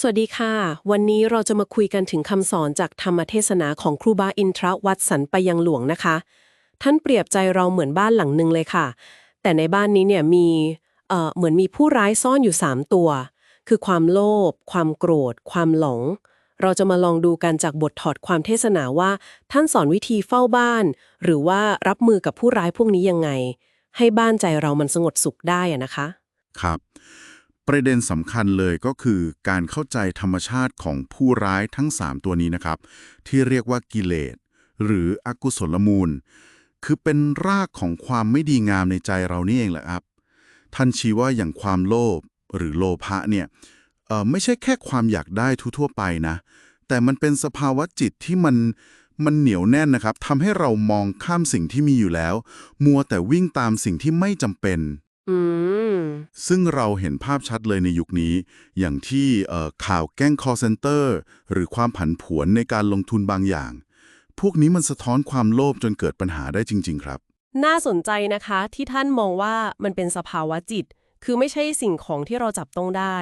สวัสดีค่ะ วันนี้เราจะมาคุยกันถึงคำสอนจากธรรมเทศนาของครูบาอินทรวัดสันไปยังหลวงนะคะ ท่านเปรียบใจเราเหมือนบ้านหลังหนึ่งเลยค่ะ แต่ในบ้านนี้เนี่ยมีเอ่อเหมือนมีผู้ร้ายซ่อนอยู่ 3 ตัว คือความโลภความโกรธ ความหลง เราจะมาลองดูกันจากบทถอดความเทศนาว่า ท่านสอนวิธีเฝ้าบ้าน หรือว่ารับมือกับผู้ร้ายพวกนี้ยังไง ให้บ้านใจเรามันสงบสุขได้อะนะคะ ครับ ประเด็นสำคัญเลยก็คือการเข้าใจธรรมชาติของผู้ร้ายทั้ง 3 ตัวนี้นะครับ ที่เรียกว่ากิเลสหรืออกุศลมูล คือเป็นรากของความไม่ดีงามในใจเรานี่เองแหละครับ ท่านชี้ว่าอย่างความโลภหรือโลภะเนี่ยไม่ใช่แค่ความอยากได้ทั่วไปนะ แต่มันเป็นสภาวะจิตที่มันมันเหนียวแน่นนะครับทำให้เรามองข้ามสิ่งที่มีอยู่แล้ว มัวแต่วิ่งตามสิ่งที่ไม่จำเป็น อืม ซึ่งเราเห็นภาพชัดเลยในยุคนี้ อย่างที่เอ่อข่าวแกล้ง call center หรือความผันผวนในการลงทุนบางอย่าง พวกนี้มันสะท้อนความโลภจนเกิดปัญหาได้จริง ๆ ครับ น่าสนใจนะคะที่ท่านมองว่ามันเป็นสภาวะจิต คือไม่ใช่สิ่งของที่เราจับต้องได้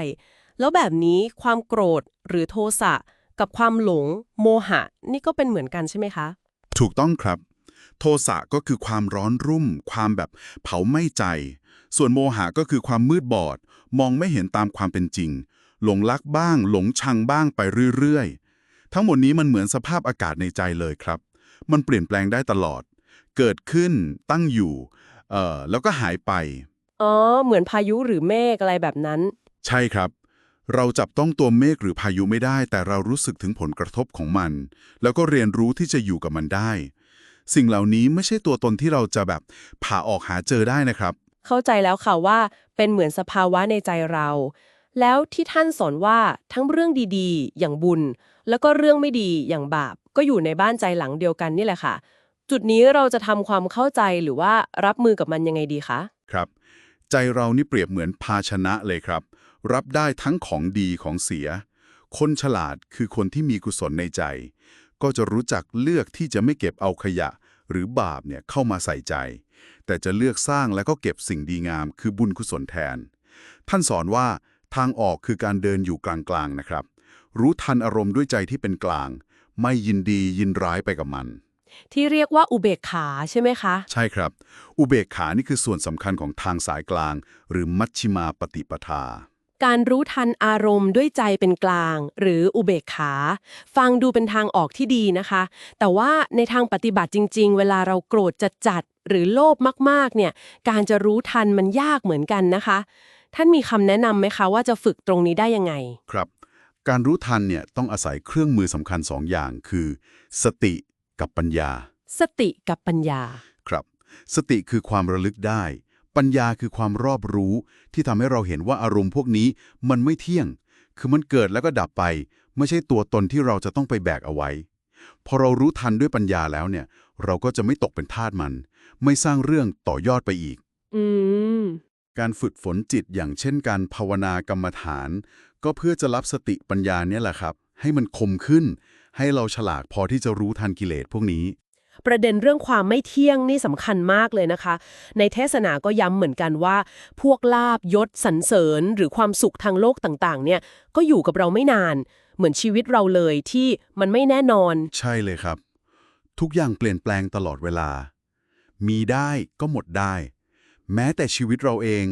แล้วแบบนี้ความโกรธหรือโทสะกับความหลง โมหะ นี่ก็เป็นเหมือนกันใช่ไหมคะ ถูกต้องครับ โทสะก็คือความร้อนรุ่ม ความแบบเผาไหม้ใจ ส่วนโมหะก็คือความมืดบอด มองไม่เห็นตามความเป็นจริง หลงรักบ้าง หลงชังบ้างไปเรื่อยๆ ทั้งหมดนี้มันเหมือนสภาพอากาศในใจเลยครับ มันเปลี่ยนแปลงได้ตลอด เกิดขึ้นตั้งอยู่เอ่อแล้วก็หายไปอ๋อเหมือนพายุหรือเมฆอะไรแบบนั้น ใช่ครับ เราจับต้องตัวเมฆหรือพายุไม่ได้ แต่เรารู้สึกถึงผลกระทบของมัน แล้วก็เรียนรู้ที่จะอยู่กับมันได้ สิ่งเหล่านี้ไม่ใช่ตัวตนที่เราจะแบบผ่าออกหาเจอได้นะครับ เข้าใจแล้วค่ะว่าเป็นเหมือนสภาวะในใจเรา แล้วที่ท่านสอนว่าทั้งเรื่องดีๆ อย่างบุญ แล้วก็เรื่องไม่ดีอย่างบาป ก็อยู่ในบ้านใจหลังเดียวกันนี่แหละค่ะ จุดนี้เราจะทำความเข้าใจหรือว่ารับมือกับมันยังไงดีคะครับ ใจเรานี่เปรียบเหมือนภาชนะเลยครับ รับได้ทั้งของดีของเสีย คนฉลาดคือคนที่มีกุศลในใจ ก็จะรู้จักเลือกที่จะไม่เก็บเอาขยะ หรือบาปเนี่ยเข้ามาใส่ใจ แต่จะเลือกสร้างแล้วก็เก็บสิ่งดีงาม คือบุญกุศลแทน ท่านสอนว่าทางออกคือการเดินอยู่กลางๆนะครับ รู้ทันอารมณ์ด้วยใจที่เป็นกลาง ไม่ยินดียินร้ายไปกับมัน ที่เรียกว่าอุเบกขาใช่ไหมคะ ใช่ครับ อุเบกขานี่คือส่วนสำคัญของทางสายกลาง หรือมัชชิมาปฏิปทา การรู้ทันอารมณ์ด้วยใจเป็นกลาง หรืออุเบกขา ฟังดูเป็นทางออกที่ดีนะคะ แต่ว่าในทางปฏิบัติจริง ๆ เวลาเราโกรธจัดจัดๆหรือโลภมากๆ เนี่ย การจะรู้ทันมันยากเหมือนกันนะคะ ท่านมีคำแนะนำไหมคะว่าจะฝึกตรงนี้ได้ยังไง ครับ การรู้ทันเนี่ยต้องอาศัยเครื่องมือสำคัญสองอย่างคือ สติกับปัญญา สติกับปัญญา ครับ สติคือความระลึกได้ ปัญญาคือความรอบรู้ที่ทำให้เราเห็นว่าอารมณ์พวกนี้มันไม่เที่ยง คือมันเกิดแล้วก็ดับไป ไม่ใช่ตัวตนที่เราจะต้องไปแบกเอาไว้ พอเรารู้ทันด้วยปัญญาแล้วเนี่ย เราก็จะไม่ตกเป็นทาสมัน ไม่สร้างเรื่องต่อยอดไปอีกอืมการฝึกฝนจิตอย่างเช่นการภาวนากรรมฐาน ก็เพื่อจะรับสติปัญญาเนี่ยแหละครับ ให้มันคมขึ้น ให้เราฉลาดพอที่จะรู้ทันกิเลสพวกนี้ ประเด็นเรื่องความไม่เที่ยงนี่สำคัญมากเลยนะคะ ในเทศนาก็ย้ำเหมือนกันว่า พวกลาบยศสรรเสริญ หรือความสุขทางโลกต่างๆ เนี่ยก็อยู่กับเราไม่นาน เหมือนชีวิตเราเลยที่มันไม่แน่นอน ใช่เลยครับ ทุกอย่างเปลี่ยนแปลงตลอดเวลา มีได้ก็หมดได้ แม้แต่ชีวิตเราเอง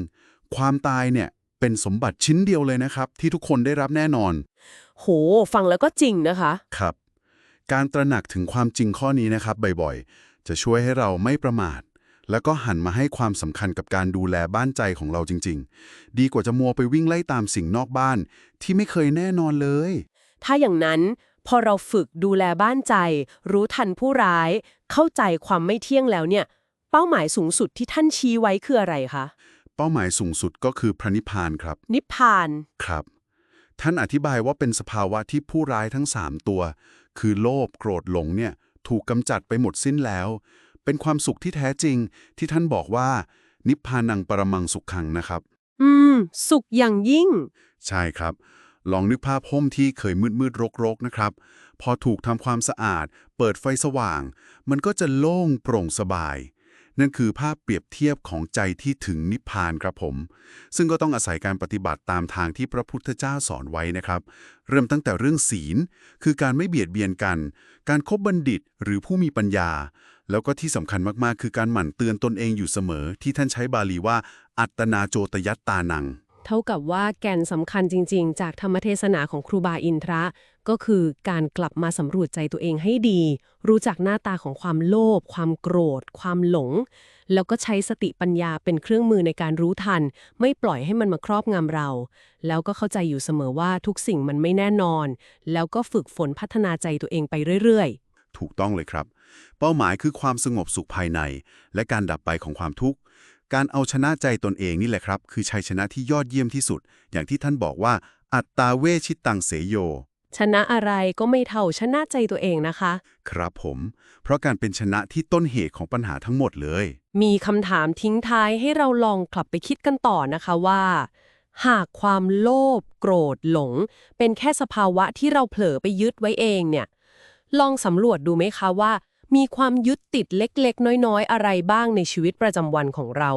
ความตายเนี่ยเป็นสมบัติชิ้นเดียวเลยนะครับ ที่ทุกคนได้รับแน่นอน โห ฟังแล้วก็จริงนะคะ ครับ การตระหนักถึงความจริงข้อนี้นะครับบ่อยๆ จะช่วยให้เราไม่ประมาท แล้วก็หันมาให้ความสำคัญกับการดูแลบ้านใจของเราจริง ๆ ดีกว่าจะมัวไปวิ่งไล่ตามสิ่งนอกบ้าน ที่ไม่เคยแน่นอนเลย ถ้าอย่างนั้นพอเราฝึกดูแลบ้านใจ รู้ทันผู้ร้าย เข้าใจความไม่เที่ยงแล้วเนี่ย เป้าหมายสูงสุดที่ท่านชี้ไว้คืออะไรคะ เป้าหมายสูงสุดก็คือพระนิพพานครับ นิพพาน ครับ ท่านอธิบายว่าเป็นสภาวะที่ผู้ร้ายทั้ง 3 ตัว คือโลภโกรธหลงเนี่ยถูกกำจัดไปหมดสิ้นแล้ว เป็นความสุขที่แท้จริงที่ท่านบอกว่า นิพพานังปรมังสุขขังนะครับ อืม สุขอย่างยิ่ง ใช่ครับ ลองนึกภาพห้มที่เคยมืดมืดรกรกๆนะครับ พอถูกทำความสะอาด เปิดไฟสว่าง มันก็จะโล่งโปร่งสบาย นั่นคือภาพเปรียบเทียบของใจที่ถึงนิพพานครับผม ซึ่งก็ต้องอาศัยการปฏิบัติตามทางที่พระพุทธเจ้าสอนไว้นะครับ เริ่มตั้งแต่เรื่องศีล คือการไม่เบียดเบียนกัน การคบบัณฑิตหรือผู้มีปัญญา แล้วก็ที่สำคัญมากๆ คือการหมั่นเตือนตนเองอยู่เสมอ ที่ท่านใช้บาลีว่า อัตนาโจตยัตตานัง เท่ากับว่าแก่นสำคัญจริง ๆ จากธรรมเทศนาของครูบาอินทระ ก็คือการกลับมาสำรวจใจตัวเองให้ดี รู้จักหน้าตาของความโลภความโกรธ ความหลง แล้วก็ใช้สติปัญญาเป็นเครื่องมือในการรู้ทัน ไม่ปล่อยให้มันมาครอบงำเรา แล้วก็เข้าใจอยู่เสมอว่าทุกสิ่งมันไม่แน่นอน แล้วก็ฝึกฝนพัฒนาใจตัวเองไปเรื่อยๆ ถูกต้องเลยครับ เป้าหมายคือความสงบสุขภายใน และการดับไปของความทุกข์ การเอาชนะใจตนเองนี่แหละครับ คือชัยชนะที่ยอดเยี่ยมที่สุด อย่างที่ท่านบอกว่า อัตตาเวชิตตังเสยโย ชนะอะไรก็ไม่เท่าชนะใจตัวเองนะคะ ครับผม เพราะการเป็นชนะที่ต้นเหตุของปัญหาทั้งหมดเลย มีคำถามทิ้งท้ายให้เราลองกลับไปคิดกันต่อนะคะว่า หากความโลภโกรธหลง เป็นแค่สภาวะที่เราเผลอไปยึดไว้เองเนี่ย ลองสำรวจดูไหมคะว่า มีความยึดติดเล็กๆ น้อยๆ อะไรบ้างในชีวิตประจำวันของเรา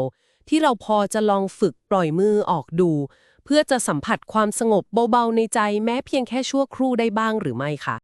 ที่เราพอจะลองฝึกปล่อยมือออกดู เพื่อจะสัมผัสความสงบเบาๆในใจแม้เพียงแค่ชั่วครู่ได้บ้างหรือไม่คะ